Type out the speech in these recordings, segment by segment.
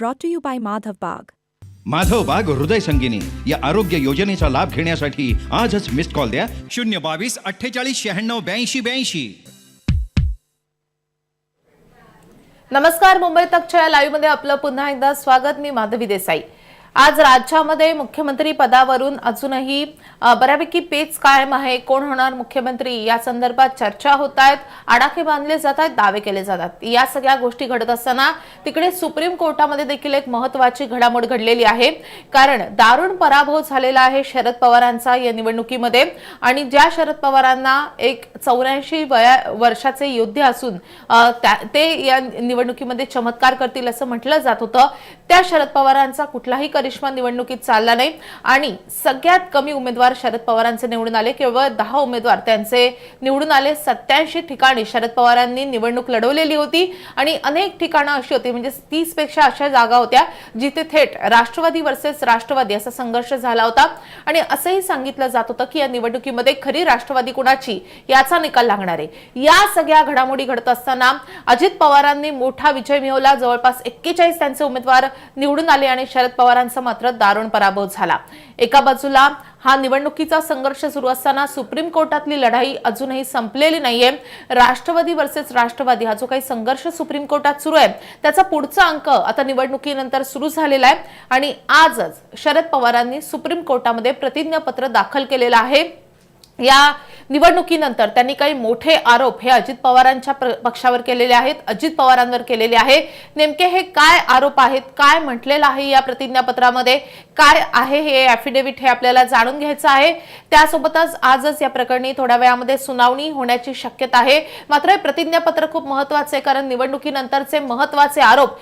brought to you by Madhav Bag. Madhav बाग हृदय संगिनी या आरोग्य योजनेचा लाभ घेण्यासाठी आजच मिस्ड कॉल द्या. शून्य बावीस अठ्ठेचाळीस शहाण्णव ब्याऐंशी ब्याऐंशी. नमस्कार मुंबई तकच्या या लाईव्हमध्ये आपलं पुन्हा एकदा स्वागत. मी माधवी देसाई. आज राज्यामध्ये मुख्यमंत्री पदावरून अजूनही बऱ्यापैकी पेच कायम आहे. कोण होणार मुख्यमंत्री? या संदर्भात चर्चा होत आहेत. आडाखे बांधले जात आहेत दावे केले जातात या सगळ्या गोष्टी घडत असताना तिकडे सुप्रीम कोर्टामध्ये देखील एक महत्वाची घडामोड घडलेली आहे. कारण दारुण पराभव झालेला आहे शरद पवारांचा या निवडणुकीमध्ये. आणि ज्या शरद पवारांना एक चौऱ्याऐंशी वया वर्षाचे योद्धे असून त्या- ते या निवडणुकीमध्ये चमत्कार करतील असं म्हटलं जात होतं. त्या शरद पवारांचा कुठलाही करिश्मा निवडणुकीत चालला नाही आणि सगळ्यात कमी उमेदवार शरद पवारांचे निवडून आले. केवळ दहा उमेदवार त्यांचे निवडून आले. सत्याऐंशी ठिकाणी शरद पवारांनी निवडणूक लढवलेली होती आणि अनेक ठिकाणं अशी होती. म्हणजे तीसपेक्षा अशा जागा होत्या जिथे थेट राष्ट्रवादी वर्सेस राष्ट्रवादी असा संघर्ष झाला होता. आणि असंही सांगितलं जात होतं की या निवडणुकीमध्ये खरी राष्ट्रवादी कुणाची याचा निकाल लागणार आहे. या सगळ्या घडामोडी घडत असताना अजित पवारांनी मोठा विजय मिळवला. जवळपास एक्केचाळीस त्यांचे उमेदवार निवडून आले आणि शरद पवारांचा मात्र दारुण पराभव झाला. एका बाजूला हा निवडणुकीचा संघर्ष सुरू असताना सुप्रीम कोर्टातली लढाई अजूनही संपलेली नाहीये. राष्ट्रवादी वर्सेस राष्ट्रवादी हा जो काही संघर्ष सुप्रीम कोर्टात सुरू आहे त्याचा पुढचा अंक आता निवडणुकीनंतर सुरू झालेला आहे. आणि आजच शरद पवारांनी सुप्रीम कोर्टामध्ये प्रतिज्ञापत्र दाखल केलेलं आहे. या निवडणुकीनंतर त्यांनी काही मोठे आरोप हे अजित पवारांच्या प्र- पक्षावर केलेले आहेत अजित पवारांवर केलेले आहे. नेमके हे काय आरोप आहेत काय म्हटलेलं आहे या प्रतिज्ञापत्रामध्ये काय आहे हे ऍफिडेव्हिट हे आपल्याला जाणून घ्यायचं आहे. त्यासोबतच आजच या प्रकरणी थोड्या वेळामध्ये सुनावणी होण्याची शक्यता आहे. मात्र हे प्रतिज्ञापत्र खूप महत्त्वाचे आहे कारण निवडणुकीनंतरचे महत्त्वाचे आरोप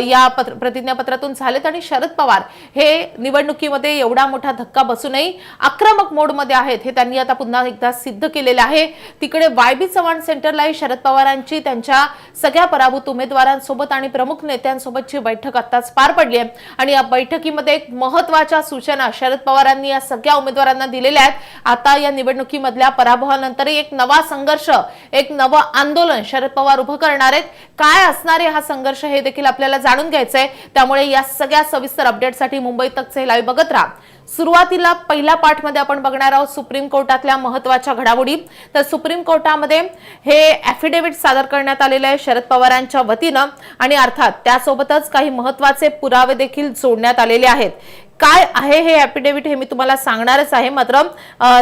या पत्र- प्रतिज्ञापत्रातून झालेत आणि शरद पवार हे निवडणुकीमध्ये एवढा मोठा धक्का बसूनही आक्रमक मोडमध्ये आहेत हे त्यांनी आता पुन्हा एकदा सिद्ध केलेलं आहे. तिकडे वायबी चव्हाण सेंटरलाही शरद पवारांची त्यांच्या सगळ्या पराभूत उमेदवारांसोबत आणि प्रमुख नेत्यांसोबतची बैठक आताच पार पडली आहे. आणि या बैठकीमध्ये एक महत्त्वाच्या सूचना शरद पवारांनी या सगळ्या उमेदवारांना दिलेल्या आहेत. आता या निवडणुकीमधल्या पराभवानंतरही एक नवा संघर्ष एक नवं आंदोलन शरद पवार उभं करणार आहेत. काय असणार आहे हा संघर्ष हे देखील आपल्याला जाणून घ्यायचंय. त्यामुळे या सगळ्या सविस्तर अपडेटसाठी मुंबई तकचे लाईव्ह बघत राहा. सुरुवातीला पहिल्या पाठमध्ये आपण बघणार आहोत सुप्रीम कोर्टातल्या महत्त्वाच्या घडामोडी. तर सुप्रीम कोर्टामध्ये हे ऍफिडेव्हिट सादर करण्यात आलेले आहे शरद पवारांच्या वतीनं आणि अर्थात त्यासोबतच काही महत्त्वाचे पुरावे देखील जोडण्यात आलेले आहेत. काय आहे हे ऍफिडेव्हिट हे मी तुम्हाला सांगणारच आहे. मात्र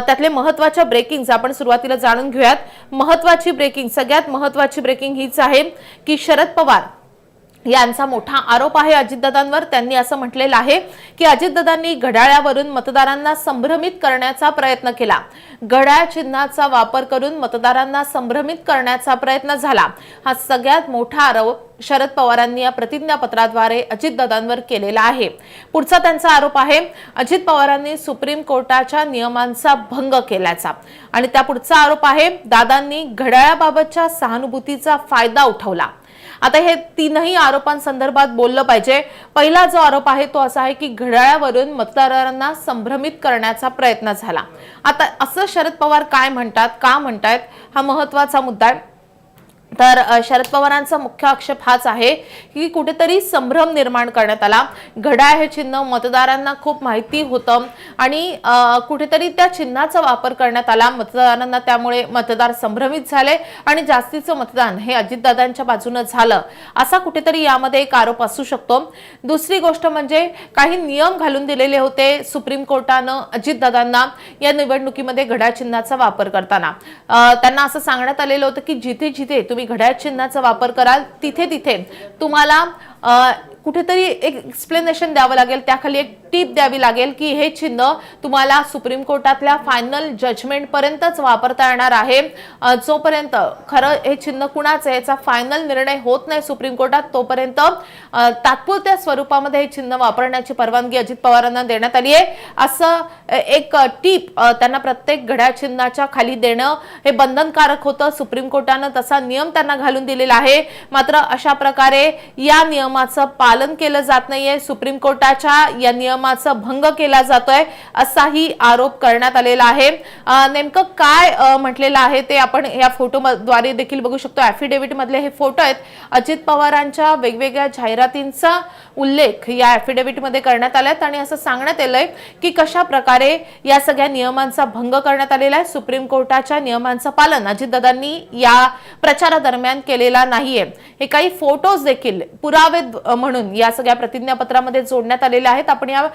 त्यातले महत्त्वाच्या ब्रेकिंग आपण सुरुवातीला जाणून घेऊयात. महत्वाची ब्रेकिंग सगळ्यात महत्वाची ब्रेकिंग हीच आहे की शरद पवार यांचा मोठा आरोप आहे अजितदादांवर. त्यांनी असं म्हटलेलं आहे की अजितदादांनी घड्याळावरून मतदारांना संभ्रमित करण्याचा प्रयत्न केला. घड्याळ चिन्हाचा वापर करून मतदारांना संभ्रमित करण्याचा प्रयत्न झाला. हा सगळ्यात मोठा आरोप शरद पवारांनी या प्रतिज्ञापत्राद्वारे अजितदादांवर केलेला आहे. पुढचा त्यांचा आरोप आहे अजित पवारांनी सुप्रीम कोर्टाच्या नियमांचा भंग केल्याचा. आणि त्या पुढचा आरोप आहे दादांनी घड्याळाबाबतच्या सहानुभूतीचा फायदा उठवला. आता हे तीनही आरोपांसंदर्भात बोललं पाहिजे. पहिला जो आरोप आहे तो असा आहे की घड्याळावरून मतदारांना संभ्रमित करण्याचा प्रयत्न झाला. आता असं शरद पवार काय म्हणतात का म्हणतायत हा महत्त्वाचा मुद्दा आहे. तर शरद पवारांचा मुख्य आक्षेप हाच आहे की कुठेतरी संभ्रम निर्माण करण्यात आला. घड्याळ हे चिन्ह मतदारांना खूप माहिती होतं आणि कुठेतरी त्या चिन्हाचा वापर करण्यात आला. मतदारांना त्यामुळे मतदार संभ्रमित झाले आणि जास्तीचं मतदान हे अजितदादांच्या बाजूनं झालं. असा कुठेतरी यामध्ये एक आरोप असू शकतो. दुसरी गोष्ट म्हणजे काही नियम घालून दिलेले होते सुप्रीम कोर्टानं अजितदादांना या निवडणुकीमध्ये घड्याळ चिन्हाचा वापर करताना. त्यांना असं सांगण्यात आलेलं होतं की जिथे जिथे तुम्ही घड्याळ चिन्हाचा वापर कराल तिथे तिथे तुम्हाला कुठेतरी एक एक्सप्लेनेशन द्यावं लागेल. त्याखाली एक टीप द्यावी लागेल की हे चिन्ह तुम्हाला सुप्रीम कोर्टातल्या फायनल जजमेंट पर्यंतच वापरता येणार आहे. जोपर्यंत खरं हे चिन्ह कुणाचं आहे याचा फायनल निर्णय होत नाही सुप्रीम कोर्टात तोपर्यंत तात्पुरत्या स्वरूपामध्ये हे चिन्ह वापरण्याची परवानगी अजित पवारांना देण्यात आली आहे. असं एक टीप त्यांना प्रत्येक घड्याळ चिन्हाच्या खाली देणं हे बंधनकारक होतं. सुप्रीम कोर्टानं तसा नियम त्यांना घालून दिलेला आहे. मात्र अशा प्रकारे या नियमाचं पालन पालन केलं जात नाहीये. सुप्रीम कोर्टाच्या या नियमाचा भंग केला जातोय असाही आरोप करण्यात आलेला आहे. नेमकं काय म्हटलेलं आहे ते आपण या फोटोद्वारे देखील बघू शकतो. ऍफिडेव्हिट मधले हे फोटो आहेत. अजित पवारांच्या वेगवेगळ्या जाहिरातींचा उल्लेख या ऍफिडेव्हिटमध्ये करण्यात आलाय. आणि असं सांगण्यात आलंय की कशा प्रकारे या सगळ्या नियमांचा भंग करण्यात आलेला आहे. सुप्रीम कोर्टाच्या नियमांचं पालन अजितदादांनी या प्रचारादरम्यान केलेला नाहीये. हे काही फोटोज देखील पुरावे म्हणून म्हणून या सगळ्या प्रतिज्ञापत्रामध्ये जोडण्यात आलेल्या आहेत. आपण या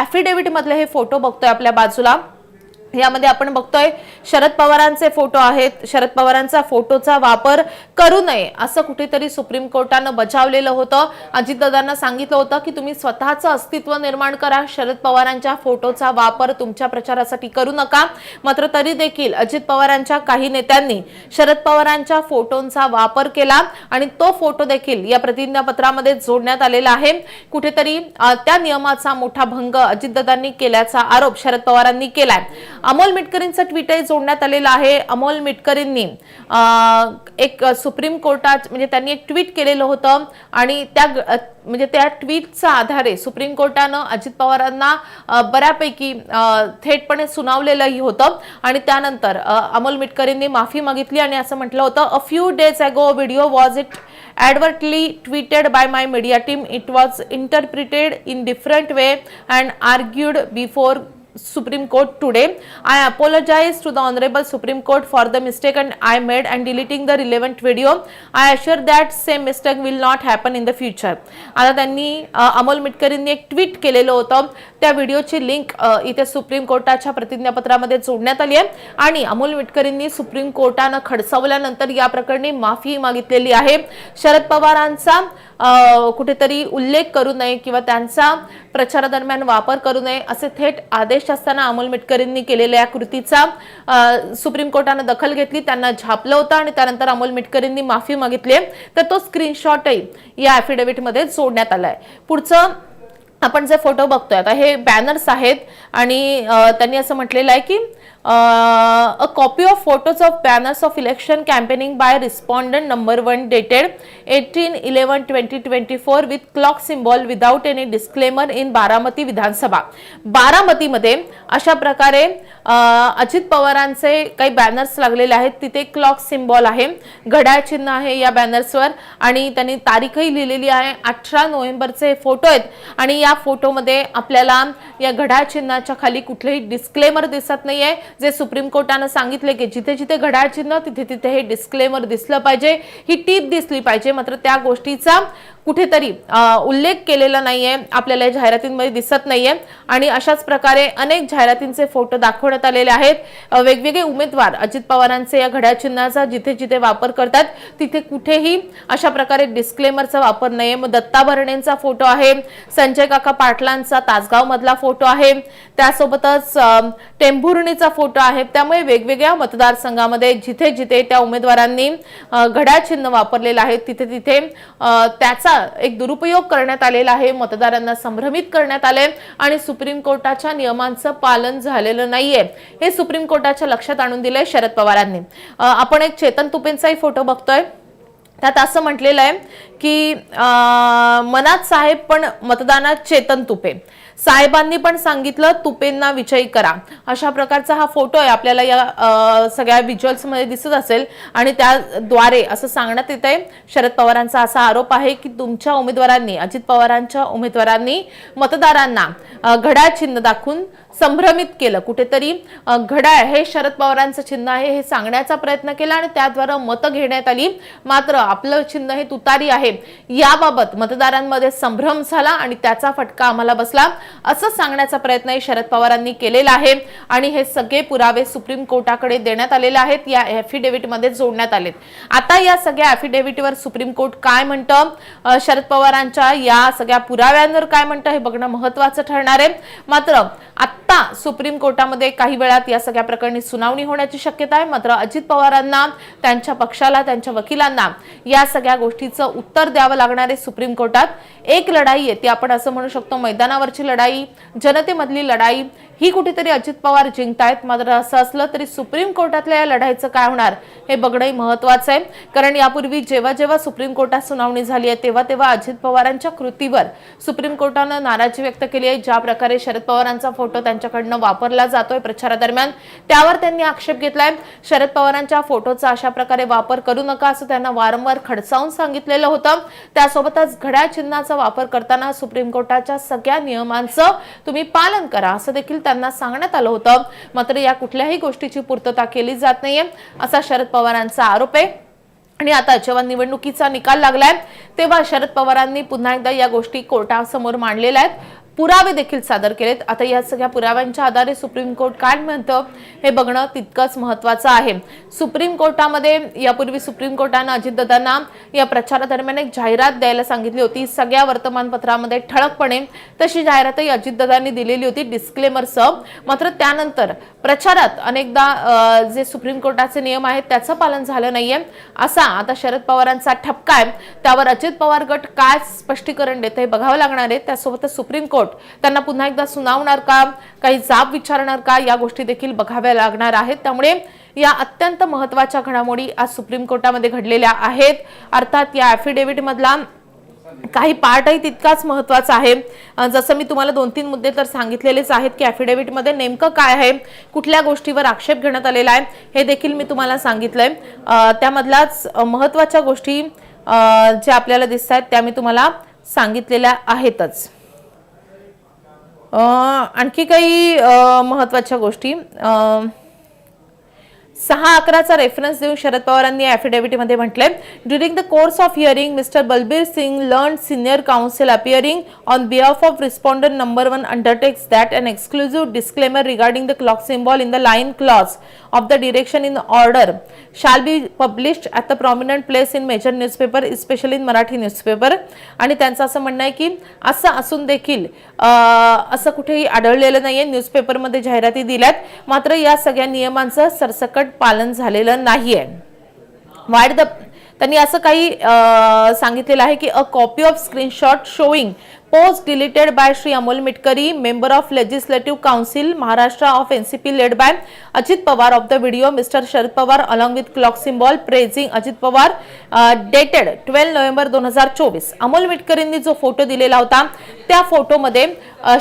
ऍफिडेव्हिट मधले हे फोटो बघतोय आपल्या बाजूला. यामध्ये आपण बघतोय शरद पवारांचे फोटो आहेत. शरद पवारांचा फोटोचा वापर करू नये असं कुठेतरी सुप्रीम कोर्टानं बजावलेलं होतं. अजितदादांना सांगितलं होतं की तुम्ही स्वतःचं अस्तित्व निर्माण करा. शरद पवारांच्या फोटोचा वापर तुमच्या प्रचारासाठी करू नका. मात्र तरी देखील अजित पवारांच्या काही नेत्यांनी शरद पवारांच्या फोटोंचा वापर केला आणि तो फोटो देखील या प्रतिज्ञापत्रामध्ये जोडण्यात आलेला आहे. कुठेतरी त्या नियमाचा मोठा भंग अजितदादांनी केल्याचा आरोप शरद पवारांनी केलाय. अमोल मिटकरींचं ट्विटही जोडण्यात आलेलं आहे. अमोल मिटकरींनी एक सुप्रीम कोर्टात म्हणजे त्यांनी एक ट्विट केलेलं होतं आणि त्या म्हणजे त्या ट्विटच्या आधारे सुप्रीम कोर्टानं अजित पवारांना बऱ्यापैकी थेटपणे सुनावलेलंही होतं. आणि त्यानंतर अमोल मिटकरींनी माफी मागितली आणि असं म्हटलं होतं a few days ago video was it inadvertently tweeted by my media team it was interpreted in different way and argued before supreme court today i apologize to the honorable supreme court for the mistake and i made and deleting the relevant video i assure that same mistake will not happen in the future आता त्यांनी अ, अमोल मिटकरींनी एक tweet केलेलं होतं त्या व्हिडिओची link इथे supreme कोर्टाच्या प्रतिज्ञापत्रामध्ये जोडण्यात आली आहे आणि अमोल मिटकरींनी सुप्रीम कोर्टानं खडसावल्यानंतर या प्रकरणी माफी मागितलेली आहे शरद पवारांचा अ, कुठेतरी उल्लेख करू नये किंवा त्यांचा प्रचारादरम्यान वापर करू नये असे थेट आदेश असताना अमोल मिटकरींनी केलेल्या या कृतीचा सुप्रीम कोर्टानं दखल घेतली त्यांना झापलं होतं आणि त्यानंतर अमोल मिटकरींनी माफी मागितली आहे. तर तो स्क्रीनशॉटही या affidavit जोडण्यात आलाय पुढचं आपण जे फोटो बघतोय आता हे बॅनर्स आहेत आणि त्यांनी असं म्हटलेलं आहे की a copy of photos of banners of election campaigning by respondent number one dated eighteen eleven twenty twenty four with clock symbol without any disclaimer in Baramati Vidhan Sabha बारामतीमध्ये अशा प्रकारे अजित पवारांचे काही बॅनर्स लागलेले आहेत. तिथे क्लॉक सिम्बॉल आहे. घड्याळ चिन्ह आहे या बॅनर्सवर आणि त्यांनी तारीखही लिहिलेली आहे. अठरा नोव्हेंबरचे फोटो आहेत आणि या फोटोमध्ये आपल्याला या घड्याळ चिन्हाच्या खाली कुठलेही डिस्क्लेमर दिसत नाहीये. जे सुप्रीम कोर्टानं सांगितले की जिथे जिथे घड्याळ चिन्ह तिथे तिथे हे डिस्क्लेमर दिसलं पाहिजे. ही टीप दिसली पाहिजे. मात्र त्या गोष्टीचा कुठेतरी उल्लेख केलेला नाहीये आपल्याला या जाहिरातींमध्ये दिसत नाहीये. आणि अशाच प्रकारे अनेक जाहिरातींचे फोटो दाखवण्यात आलेले आहेत. वेगवेगळे उमेदवार अजित पवारांचे या घड्या चिन्हाचा जिथे जिथे वापर करतात तिथे कुठेही अशा प्रकारे डिस्क्लेमरचा वापर नाहीये. मग दत्ता भरणेंचा फोटो आहे संजय काका पाटलांचा तासगाव मधला फोटो आहे. त्यासोबतच टेंभुर्णीचा फोटो आहे. त्यामुळे वेगवेगळ्या मतदारसंघामध्ये जिथे जिथे त्या उमेदवारांनी घड्या चिन्ह वापरलेलं आहे तिथे तिथे त्याचा एक दुरुपयोग करण्यात आलेला आहे. मतदारांना संभ्रमित करण्यात आले आणि सुप्रीम कोर्टाच्या नियमांचं पालन झालेलं नाहीये. हे सुप्रीम कोर्टाच्या लक्षात आणून दिलंय शरद पवारांनी. आपण एक चेतन तुपेंचाही फोटो बघतोय. त्यात असं म्हटलेलं आहे की मनात साहेब पण मतदानात चेतन तुपे. साहेबांनी पण सांगितलं तुपेंना विजयी करा. अशा प्रकारचा हा फोटो आहे. आपल्याला या सगळ्या व्हिज्युअल्समध्ये दिसत असेल. आणि त्याद्वारे असं सांगण्यात येत आहे शरद पवारांचा असा आरोप आहे की तुमच्या उमेदवारांनी अजित पवारांच्या उमेदवारांनी मतदारांना घड्याळ चिन्ह दाखवून संभ्रमित केलं. कुठेतरी घड्याळ हे शरद पवारांचं चिन्ह आहे हे सांगण्याचा प्रयत्न केला आणि त्याद्वारे मतं घेण्यात आली. मात्र आपलं चिन्ह हे तुतारी आहे. याबाबत मतदारांमध्ये संभ्रम झाला आणि त्याचा फटका आम्हाला बसला. असं सांगण्याचा प्रयत्नही शरद पवारांनी केलेला आहे आणि हे सगळे पुरावे सुप्रीम कोर्टाकडे देण्यात आलेले आहेत. या ॲफिडेव्हिटमध्ये जोडण्यात आलेत. आता या सगळ्या ॲफिडेव्हिटवर सुप्रीम कोर्ट काय म्हणतं? शरद पवारांच्या या सगळ्या पुराव्यांवर काय म्हणतं? हे बघणं महत्वाचं ठरणार आहे. मात्र आत्ता सुप्रीम कोर्टामध्ये काही वेळात या सगळ्या प्रकरणी सुनावणी होण्याची शक्यता आहे. मात्र अजित पवारांना त्यांच्या पक्षाला त्यांच्या वकिलांना या सगळ्या गोष्टीचं उत्तर द्यावं लागणार आहे सुप्रीम कोर्टात. एक लढाई आहे ती आपण असं म्हणू शकतो मैदानावरची लढाई लढाई जनतेमधली लढाई ही कुठेतरी अजित पवार जिंकतायत. मात्र असं असलं तरी सुप्रीम कोर्टातल्या या लढाईचं काय होणार हे बघणंही महत्वाचं आहे. कारण यापूर्वी जेव्हा जेव्हा सुप्रीम कोर्टात सुनावणी झाली आहे तेव्हा तेव्हा अजित पवारांच्या कृतीवर सुप्रीम कोर्टानं नाराजी व्यक्त केली आहे. ज्या प्रकारे शरद पवारांचा फोटो त्यांच्याकडनं वापरला जातोय प्रचारादरम्यान त्यावर त्यांनी आक्षेप घेतलाय. शरद पवारांच्या फोटोचा अशा प्रकारे वापर करू नका असं त्यांना वारंवार खडसावून सांगितलेलं होतं. त्यासोबतच घड्याळ चिन्हाचा वापर करताना सुप्रीम कोर्टाच्या सगळ्या नियमांचं तुम्ही पालन करा असं देखील त्यांना सांगण्यात आलं होतं. मात्र या कुठल्याही गोष्टीची पूर्तता केली जात नाहीये असा शरद पवारांचा आरोप आहे. आणि आता जेव्हा निवडणुकीचा निकाल लागलाय तेव्हा शरद पवारांनी पुन्हा एकदा या गोष्टी कोर्टासमोर मांडलेल्या आहेत. पुरावे देखील सादर केलेत. आता या सगळ्या पुराव्यांच्या आधारे सुप्रीम कोर्ट काय म्हणतं हे बघणं तितकंच महत्वाचं आहे. सुप्रीम कोर्टामध्ये यापूर्वी सुप्रीम कोर्टानं अजितदादांना या प्रचारादरम्यान एक जाहिरात द्यायला सांगितली होती. सगळ्या वर्तमानपत्रामध्ये ठळकपणे तशी जाहिरातही अजितदादांनी दिलेली होती. डिस्क्लेमरसह मात्र त्यानंतर प्रचारात अनेकदा जे सुप्रीम कोर्टाचे नियम आहेत त्याचं पालन झालं नाहीये. असा आता शरद पवारांचा ठपका आहे. त्यावर अजित पवार गट काय स्पष्टीकरण देत हे बघावं लागणार आहे. त्यासोबतच सुप्रीम कोर्ट त्यांना पुन्हा एकदा सुनावणार का काही जाब विचारणार का या गोष्टी देखील बघाव्या लागणार आहेत. त्यामुळे या अत्यंत महत्त्वाच्या घडामोडी आज सुप्रीम कोर्टामध्ये घडलेल्या आहेत. अर्थात या ॲफिडेव्हिटमधला काही पार्टही तितकाच महत्त्वाचा आहे. जसं मी तुम्हाला दोन तीन मुद्दे तर सांगितलेलेच आहेत की affidavit नेमकं काय आहे कुठल्या गोष्टीवर आक्षेप घेण्यात आलेला आहे हे देखील मी तुम्हाला सांगितलंय. आहे त्यामधलाच महत्त्वाच्या महत्त्वाच्या गोष्टी ज्या आपल्याला दिसत आहेत त्या मी तुम्हाला सांगितलेल्या आहेतच. आणखी काही महत्त्वाच्या गोष्टी. सहा अकराचा रेफरन्स देऊन शरद पवारांनी ॲफिडेव्हिटमध्ये म्हटलंय. During the course of hearing mister Balbir Singh learned senior counsel appearing on behalf of respondent number one undertakes that an exclusive disclaimer regarding the clock symbol in the line clause of the direction in order shall be published at the prominent place in major newspaper especially in Marathi newspaper आणि त्यांचं असं म्हणणं आहे की असं असून देखील असं कुठेही आढळलेलं नाही आहे न्यूजपेपरमध्ये जाहिराती दिल्यात. मात्र या सगळ्या नियमांचं सरसकट पालन झालेलं नाहीये. वाईट द त्यांनी असं काही अं, सांगितलेलं आहे की a copy of screenshot showing post deleted by Shri Amol Mitkari member of legislative council Maharashtra of NCP led by Ajit Pawar of the video mister Sharad Pawar along with clock symbol praising Ajit Pawar dated twelve November दोन हजार चोवीस अमोल मिटकरींनी जो photo दिलेला होता त्या फोटोमध्ये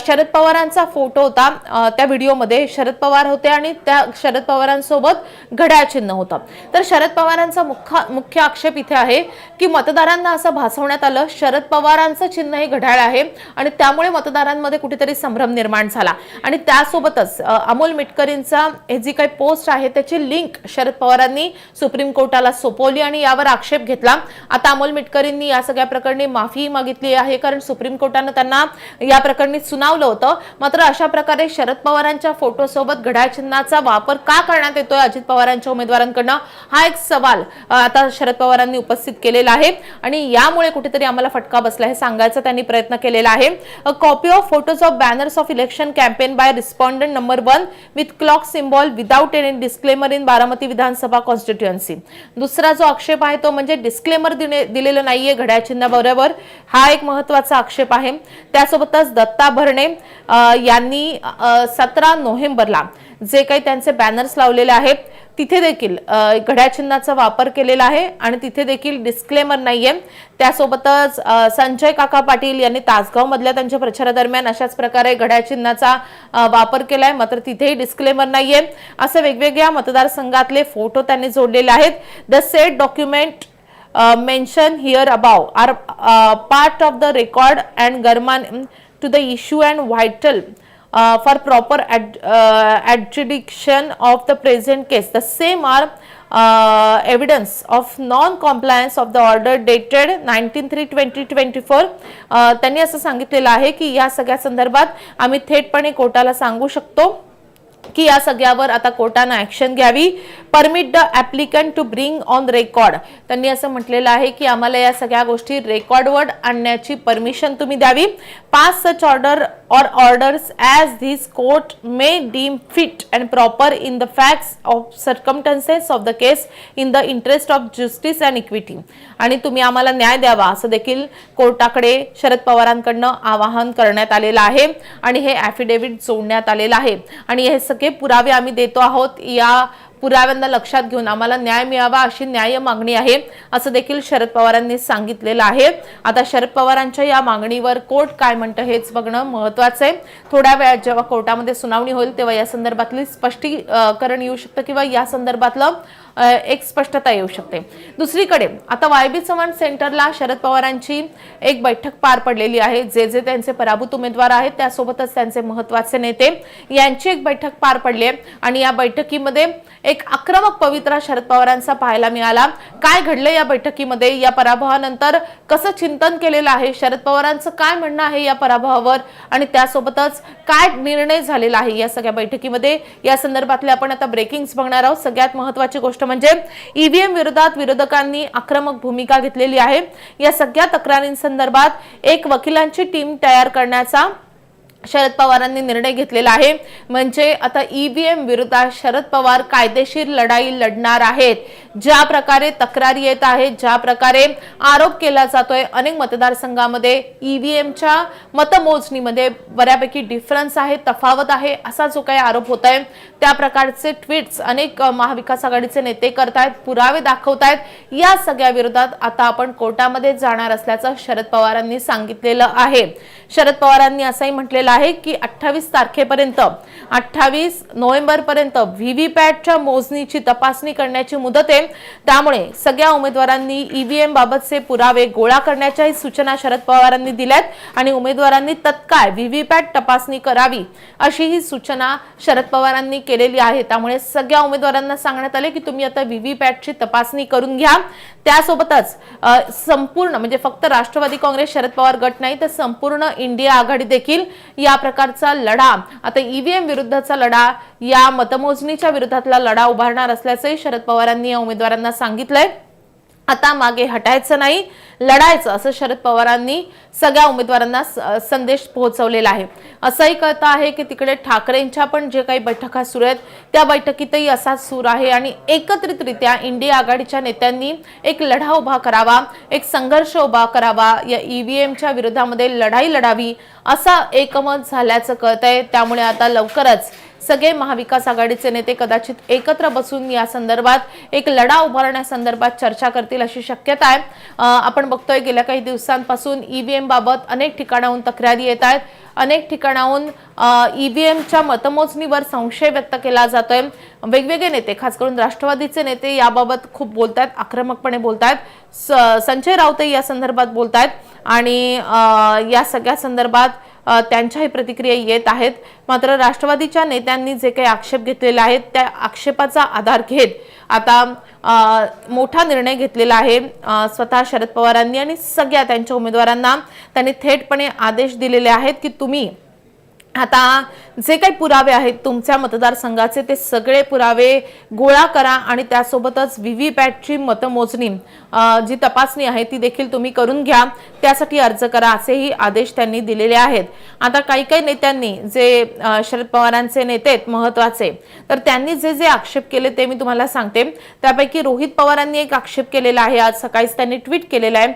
शरद पवारांचा photo होता. Uh, त्या व्हिडिओमध्ये शरद पवार होते आणि त्या शरद पवारांसोबत घड्याळ चिन्ह होतं. तर शरद पवारांचा मुख्य मुख्य आक्षेप इथे आहे की मतदारांना असं भासवण्यात आलं शरद पवारांचं चिन्ह हे घड्याळ आहे. आणि त्यामुळे मतदारांमध्ये कुठेतरी संभ्रम निर्माण झाला. आणि त्यासोबतच अमोल मिटकरींचा हे जी काही पोस्ट आहे त्याची लिंक शरद पवारांनी सुप्रीम कोर्टाला सोपवली आणि यावर आक्षेप घेतला. आता अमोल मिटकरींनी या सगळ्या प्रकरणी माफी मागितली आहे कारण सुप्रीम कोर्टानं त्यांना या प्रकरणी सुनावलं होतं. मात्र अशा प्रकारे शरद पवारांच्या फोटोसोबत घड्याळ चिन्हाचा वापर का करण्यात येतोय अजित पवारांच्या उमेदवारांकडनं? हा एक सवाल आता शरद पवारांनी उपस्थित केलेला आहे. आणि यामुळे कुठेतरी आम्हाला फटका बसला हे सांगायचा त्यांनी प्रयत्न केला. केलेला आहे. A copy of photos of banners of election campaign by respondent number one with clock symbol without any disclaimer in Baramati Vidhan Sabha constituency दुसरा जो आक्षेप आहे तो म्हणजे डिस्क्लेमर दिलेलं नाहीये घड्याळ चिन्हाबरोबर हा एक महत्त्वाचा आक्षेप आहे. त्यासोबतच दत्ता भरणे यांनी सतरा नोव्हेंबरला जे काही त्यांचे बॅनर्स लावलेले आहेत तिथे देखील घड्याचिन्हाचा घड्याळ चिन्हाचा वापर केलेला आहे आणि तिथे देखील डिस्क्लेमर नाहीये. त्यासोबतच संजय काका पाटील यांनी तासगाव मधल्या त्यांच्या प्रचारादरम्यान अशाच प्रकारे घड्याळ चिन्हाचा वापर केलाय. मात्र तिथेही डिस्क्लेमर नाहीये. असे वेगवेगळ्या मतदारसंघातले फोटो त्यांनी जोडलेले आहेत. The set document mention here above are part of the record and germane to the issue and vital uh, for proper ad, uh, adjudication of the present case. The same are uh, evidence of non-compliance of the order dated 19-3-2024. Uh, त्यांनी असं सांगितलेलं आहे की या सगळ्या संदर्भात आम्ही थेटपणे कोर्टाला सांगू शकतो की या सगळ्यावर आता कोर्टानं ऍक्शन घ्यावी permit the applicant to bring on record त्यांनी असं म्हटलेलं आहे की आम्हाला या सगळ्या गोष्टी रेकॉर्डवर आणण्याची परमिशन तुम्ही द्यावी pass such order or orders as this court may deem fit and proper in the facts of circumstances of the case in the interest of justice and equity आणि तुम्ही आम्हाला न्याय द्यावा असं देखील कोर्टाकडे शरद पवारांकडनं आवाहन करण्यात आलेलं आहे आणि हे ॲफिडेव्हिट जोडण्यात आलेलं आहे आणि हे सगळे पुरावे आम्ही देतो आहोत या पुराव्यांना लक्षात घेऊन आम्हाला न्याय मिळावा अशी न्याय मागणी आहे असं देखील शरद पवारांनी सांगितलेलं आहे. आता शरद पवारांच्या या मागणीवर कोर्ट काय म्हणतं हेच बघणं महत्वाचं आहे. थोड्या वेळात जेव्हा कोर्टामध्ये सुनावणी होईल तेव्हा या संदर्भातली स्पष्टीकरण येऊ शकतं किंवा या संदर्भातलं एक स्पष्टता येऊ शकते. दुसरीकडे आता वायबी चव्हाण सेंटरला शरद पवारांची एक बैठक पार पडलेली आहे. जे जे त्यांचे पराभूत उमेदवार आहेत त्यासोबतच त्यांचे महत्त्वाचे नेते यांची एक बैठक पार पडली आहे. आणि या बैठकीमध्ये एक आक्रमक पवित्रा शरद पवारांचा पाहायला मिळाला. काय घडलं या बैठकीमध्ये? या पराभवानंतर कसं चिंतन केलेलं आहे? शरद पवारांचं काय म्हणणं आहे या पराभवावर? आणि त्यासोबतच काय निर्णय झालेला आहे या सगळ्या बैठकीमध्ये? या संदर्भातले आपण आता ब्रेकिंग्स बघणार आहोत. सगळ्यात महत्वाची गोष्ट म्हणजे ईव्हीएम विरोधात विरोधकांनी आक्रमक भूमिका घेतलेली आहे. या सगळ्या तक्रारींसंदर्भात एक वकिलांची टीम तयार करण्याचा शरद पवारांनी निर्णय घेतलेला आहे. म्हणजे आता ईव्हीएम विरोधात शरद पवार कायदेशीर लढाई लढणार आहेत. ज्या प्रकारे तक्रारी येत आहेत ज्या प्रकारे आरोप केला जातोय अनेक मतदारसंघामध्ये ईव्हीएमच्या मतमोजणीमध्ये बऱ्यापैकी डिफरन्स आहे तफावत आहे असा जो काही आरोप होत आहे त्या प्रकारचे ट्विट्स अनेक महाविकास आघाडीचे नेते करतायत पुरावे दाखवतायत. या सगळ्या विरोधात आता आपण कोर्टामध्ये जाणार असल्याचं शरद पवारांनी सांगितलेलं आहे. शरद पवारांनी असंही म्हटलेलं आहे की अठ्ठावीस तारखेपर्यंत अठ्ठावीस नोव्हेंबरपर्यंत व्ही व्ही पॅटच्या मोजणीची तपासणी करण्याची मुदत आहे. त्यामुळे सगळ्या उमेदवारांनी ईव्हीएम बाबतचे पुरावे गोळा करण्याच्याही सूचना शरद पवारांनी दिल्यात आणि उमेदवारांनी तत्काळ व्हीव्हीपॅट तपासणी करावी अशी ही सूचना शरद पवारांनी केलेली आहे. त्यामुळे सगळ्या उमेदवारांना सांगण्यात आले की तुम्ही आता व्हीव्हीपॅटची तपासणी करून घ्या. त्यासोबतच संपूर्ण म्हणजे फक्त राष्ट्रवादी काँग्रेस शरद पवार गट नाही तर संपूर्ण इंडिया आघाडी देखील या प्रकारचा लढा. आता ईव्हीएम विरुद्धचा लढा या मतमोजणीच्या विरोधातला लढा उभारणार असल्याचंही शरद पवारांनी या उमेदवारांना सांगितलंय. आता मागे हटायचं नाही लढायचं असं शरद पवारांनी सगळ्या उमेदवारांना स- संदेश पोहोचवलेला आहे. असंही कळतं आहे की तिकडे ठाकरेंच्या पण जे काही बैठका सुरू आहेत त्या बैठकीतही असाच सूर आहे आणि एकत्रितरित्या इंडिया आघाडीच्या नेत्यांनी एक लढा उभा करावा एक संघर्ष उभा करावा या ईव्हीएमच्या विरोधामध्ये लढाई लढावी असा एकमत झाल्याचं कळतंय. त्यामुळे आता लवकरच सगळे महाविकास आघाडीचे नेते कदाचित एकत्र बसून या संदर्भात एक लढा उभारण्यासंदर्भात चर्चा करतील अशी शक्यता आहे. आपण बघतोय गेल्या काही दिवसांपासून ईव्हीएम बाबत अनेक ठिकाणाहून तक्रारी येत आहेत. अनेक ठिकाणाहून ईव्हीएमच्या मतमोजणीवर संशय व्यक्त केला जातोय. वेगवेगळे नेते खास करून राष्ट्रवादीचे नेते याबाबत खूप बोलतायत आक्रमकपणे बोलतायत. स- संजय राऊतही या संदर्भात बोलतायत. आणि या सगळ्या संदर्भात त्यांच्याही प्रतिक्रिया येत आहेत. मात्र राष्ट्रवादीच्या नेत्यांनी जे काही आक्षेप घेतलेले आहेत त्या आक्षेपाचा आधार घेत आता मोठा निर्णय घेतलेला आहे. स्वतः शरद पवारांनी आणि सगळ्या त्यांच्या उमेदवारांना त्यांनी थेटपणे आदेश दिलेले आहेत की तुम्ही आता जे काही पुरावे आहेत तुमच्या मतदारसंघाचे ते सगळे पुरावे गोळा करा आणि त्यासोबतच व्ही वी मतमोजणी जी तपासणी आहे ती देखील तुम्ही करून घ्या. त्यासाठी अर्ज करा असेही आदेश त्यांनी दिलेले आहेत. आता काही काही नेत्यांनी जे शरद पवारांचे नेते आहेत महत्त्वाचे तर त्यांनी जे जे आक्षेप केले ते मी तुम्हाला सांगते. त्यापैकी रोहित पवारांनी एक आक्षेप केलेला आहे आज सकाळीच त्यांनी ट्विट केलेला आहे.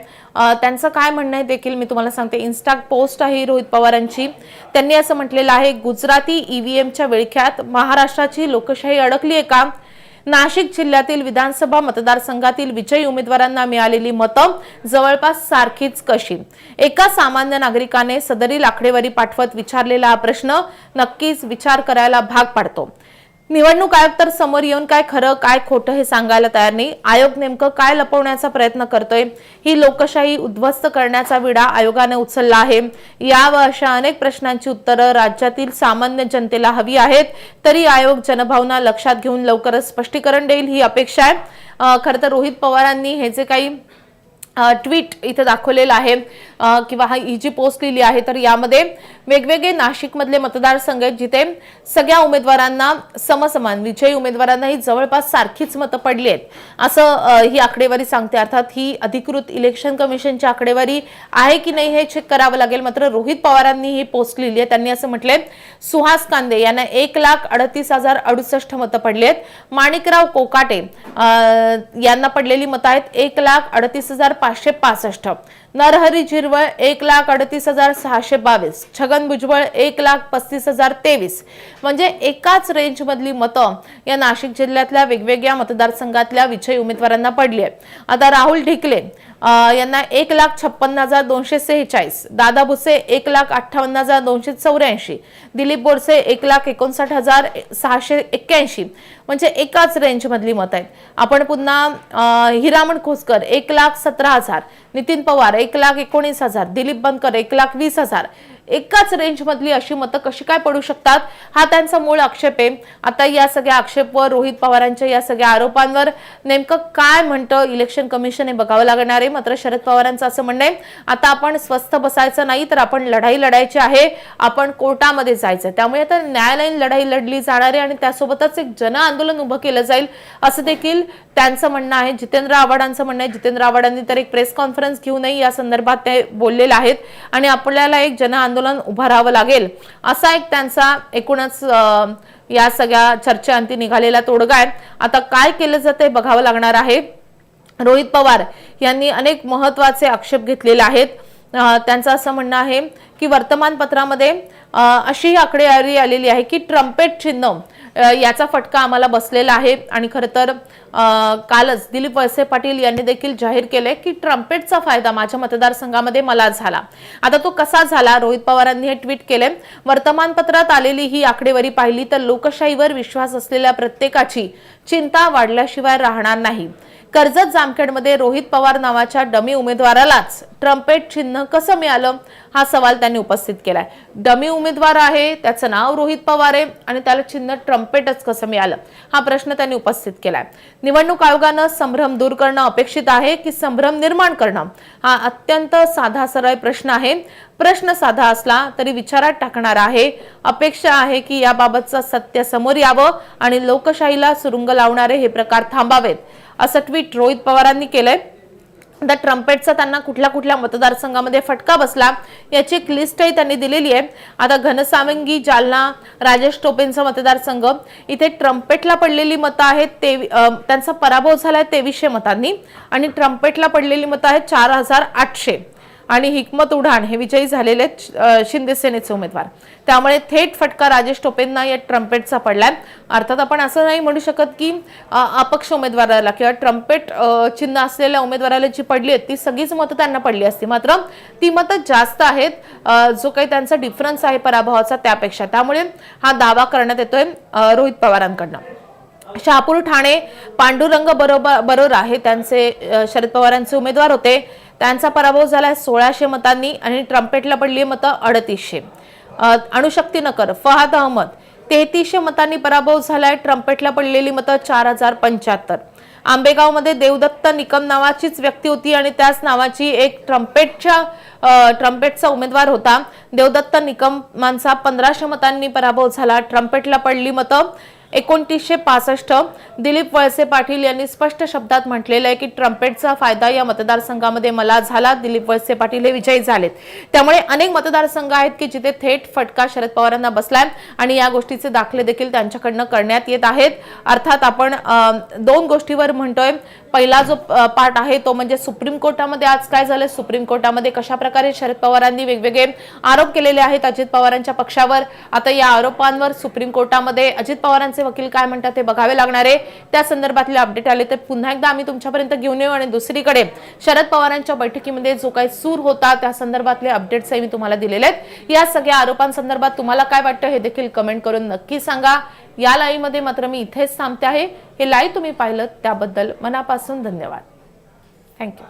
त्यांचं काय म्हणणं आहे देखील मी तुम्हाला सांगते. इन्स्टा पोस्ट आहे रोहित पवारांची. त्यांनी असं म्हटलेलं आहे गुजराती ईव्हीएमच्या विळख्यात महाराष्ट्राची लोकशाही अडकली आहे का? नाशिक जिल्ह्यातील विधानसभा मतदारसंघातील विजयी उमेदवारांना मिळालेली मतं जवळपास सारखीच कशी? एका सामान्य नागरिकाने सदरील आकडेवारी पाठवत विचारलेला हा प्रश्न नक्कीच विचार करायला भाग पाडतो. निवडणूक आयोग तर समोर येऊन काय खरं काय खोटं हे सांगायला तयार नाही. आयोग नेमकं काय लपवण्याचा प्रयत्न करतोय ही लोकशाही उद्ध्वस्त करण्याचा विडा आयोगाने उचलला आहे. या व अशा अनेक प्रश्नांची उत्तरं राज्यातील सामान्य जनतेला हवी आहेत. तरी आयोग जनभावना लक्षात घेऊन लवकरच स्पष्टीकरण देईल ही अपेक्षा आहे. खरं तर रोहित पवारांनी हे जे काही ट्विट इथे दाखवलेलं आहे किंवा हा ही जी पोस्ट लिहिली आहे तर यामध्ये वेगवेगळे नाशिकमधले मतदारसंघ आहेत जिथे सगळ्या उमेदवारांना समसमान विजयी उमेदवारांना ही जवळपास सारखीच मतं पडली आहेत. असं ही आकडेवारी सांगते. अर्थात ही अधिकृत इलेक्शन कमिशनची आकडेवारी आहे की नाही हे चेक करावं लागेल. मात्र रोहित पवारांनी ही पोस्ट लिहिली आहे. त्यांनी असं म्हटलंय सुहास कांदे यांना एक लाख अडतीस हजार अडुसष्ट मतं पडली आहेत. माणिकराव कोकाटे यांना पडलेली मतं आहेत एक लाख अडतीस हजार पाचशे पासष्ट. नरहरी झिरवळ एक लाख अडतीस हजार सहाशे बावीस छगन भुजबळ एक लाख पस्तीस हजार तेवीस. म्हणजे एकाच रेंज मधली मतं या नाशिक जिल्ह्यातल्या वेगवेगळ्या मतदारसंघातल्या विजयी उमेदवारांना पडली आहे आता राहुल ढिकले यांना एक लाख छप्पन्न हजार दोनशे सेहेचाळीस दादा भुसे एक लाख अठ्ठावन्न हजार दोनशे चौऱ्याऐंशी दिलीप बोरसे एक लाख एकोणसाठ हजार सहाशे एक्क्याऐंशी. म्हणजे एकाच रेंजमधली मत आहेत. आपण पुन्हा हिरामण खोसकर एक लाख सतरा हजार नितीन पवार एक लाख एकोणीस हजार दिलीप बनकर एक लाख वीस हजार एकाच रेंज मधली अशी मतं कशी काय पडू शकतात? हा त्यांचा मूळ आक्षेप आहे. आता या सगळ्या आक्षेपवर रोहित पवारांच्या या सगळ्या आरोपांवर नेमकं काय म्हणतं इलेक्शन कमिशन हे बघावं लागणार आहे. मात्र शरद पवारांचं असं म्हणणं आहे आता आपण स्वस्थ बसायचं नाही तर आपण लढाई लढायची आहे. आपण कोर्टामध्ये जायचं त्यामुळे आता न्यायालयीन लढाई लढली जाणार आहे आणि त्यासोबतच एक जन आंदोलन उभं केलं जाईल असं देखील त्यांचं म्हणणं आहे. जितेंद्र आव्हाडांचं म्हणणं आहे. जितेंद्र आव्हाडांनी तर एक प्रेस कॉन्फरन्स घेऊनही या संदर्भात ते बोललेले आहेत. आणि आपल्याला एक जन आंदोलन उभं राहावं लागेल असा एक त्यांचा एकूणच या सगळ्या चर्चेअंती निघालेला तोडगा आहे. आता काय केलं जाते बघावं लागणार आहे. रोहित पवार यांनी अनेक महत्त्वाचे आक्षेप घेतलेले आहेत. त्यांचं असं म्हणणं आहे की वर्तमानपत्रामध्ये अशी आकडेवारी आलेली आहे की ट्रम्पेट चिन्ह याचा फटका आम्हाला बसलेला आहे. आणि खरं तर कालच दिलीप वळसे पाटील यांनी देखील जाहीर केले की ट्रम्पेटचा फायदा माझ्या मतदारसंघामध्ये मला झाला. आता तो कसा झाला? रोहित पवारांनी हे ट्विट केले वर्तमानपत्रात आलेली ही आकडेवारी पाहिली तर लोकशाहीवर विश्वास असलेल्या प्रत्येकाची चिंता वाढल्याशिवाय राहणार नाही. कर्जत जामखेडमध्ये रोहित पवार नावाच्या डमी उमेदवारालाच ट्रम्पेट चिन्ह कसं मिळालं? हा सवाल त्यांनी उपस्थित केलाय. डमी उमेदवार आहे त्याचं नाव रोहित पवार आहे आणि त्याला चिन्ह ट्रम्पेटच कसं मिळालं? हा प्रश्न त्यांनी उपस्थित केलाय. निवडणूक आयोगानं संभ्रम दूर करणं अपेक्षित आहे की संभ्रम निर्माण करणं हा अत्यंत साधा सरळ प्रश्न आहे. प्रश्न साधा असला तरी विचारात टाकणार आहे. अपेक्षा आहे की याबाबतचं सत्य समोर यावं आणि लोकशाहीला सुरुंग लावणारे हे प्रकार थांबावेत असं ट्विट रोहित पवारांनी केलंय. तर ट्रम्पेटचा त्यांना कुठल्या कुठल्या मतदारसंघामध्ये फटका बसला याची एक लिस्टही त्यांनी दिलेली आहे. आता घनसावंगी जालना राजेश टोपेंचा मतदारसंघ इथे ट्रम्पेटला पडलेली मतं आहेत ते त्यांचा पराभव झाला आहे तेवीसशे मतांनी. आणि ट्रम्पेटला पडलेली मतं आहेत चार हजार आठशे. आणि हिकमत उढाण हे विजयी झालेले आहेत, शिंदे सेनेचे उमेदवार. त्यामुळे थेट फटका राजेश टोपेंना या ट्रम्पेटचा पडलाय. अर्थात आपण असं नाही म्हणू शकत की अपक्ष उमेदवाराला किंवा ट्रम्पेट चिन्ह असलेल्या उमेदवाराला जी पडली आहेत ती सगळीच मतं त्यांना पडली असती. मात्र ती मतं जास्त आहेत जो काही त्यांचा डिफरन्स आहे पराभवाचा त्यापेक्षा. त्यामुळे हा दावा करण्यात येतोय रोहित पवारांकडनं. शहापूर ठाणे पांडुरंग बरोबर बरोरा हे त्यांचे शरद पवारांचे उमेदवार होते. त्यांचा पराभव झालाय सोळाशे मतांनी आणि ट्रम्पेटला पडली मतं अडतीसशे. अणुशक्तीनकर फहाद अहमद तेहतीसशे मतांनी पराभव झालाय ट्रम्पेटला पडलेली मतं चार हजार पंच्याहत्तर. आंबेगावमध्ये देवदत्त निकम नावाचीच व्यक्ती होती आणि त्याच नावाची एक ट्रम्पेटच्या ट्रम्पेटचा उमेदवार होता. देवदत्त निकमांचा पंधराशे मतांनी पराभव झाला ट्रम्पेटला पडली मतं. एकोणतीसशे पासष्ट दिलीप वळसे पाटील यांनी स्पष्ट शब्दात म्हटलेलं आहे की ट्रम्पेटचा फायदा या मतदारसंघामध्ये मला झाला. दिलीप वळसे पाटील हे विजयी झालेत. त्यामुळे अनेक मतदारसंघ आहेत की जिथे थेट फटका शरद पवारांना बसलाय आणि या गोष्टीचे दाखले देखील त्यांच्याकडनं करण्यात येत आहेत. अर्थात आपण दोन गोष्टीवर म्हणतोय. पहिला जो पार्ट आहे तो म्हणजे सुप्रीम कोर्टामध्ये आज काय झालं सुप्रीम कोर्टामध्ये कशा प्रकारे शरद पवारांनी वेगवेगळे आरोप केलेले आहेत अजित पवारांच्या पक्षावर? आता या आरोपांवर सुप्रीम कोर्टामध्ये अजित पवारांचे वकील काय म्हणतात ते बघावे लागणार आहे. त्या संदर्भातले अपडेट आले तर पुन्हा एकदा आम्ही तुमच्यापर्यंत घेऊन येऊ आणि दुसरीकडे शरद पवारांच्या बैठकीमध्ये जो काही सूर होता त्या संदर्भातले अपडेट्स मी तुम्हाला दिलेले आहेत. या सगळ्या आरोपांसंदर्भात तुम्हाला काय वाटतं हे देखील कमेंट करून नक्की सांगा. या लाईमध्ये मात्र मी इथेच थांबते आहे. हे लाईव्ह तुम्ही पाहिलं त्याबद्दल मनापासून धन्यवाद. थँक्यू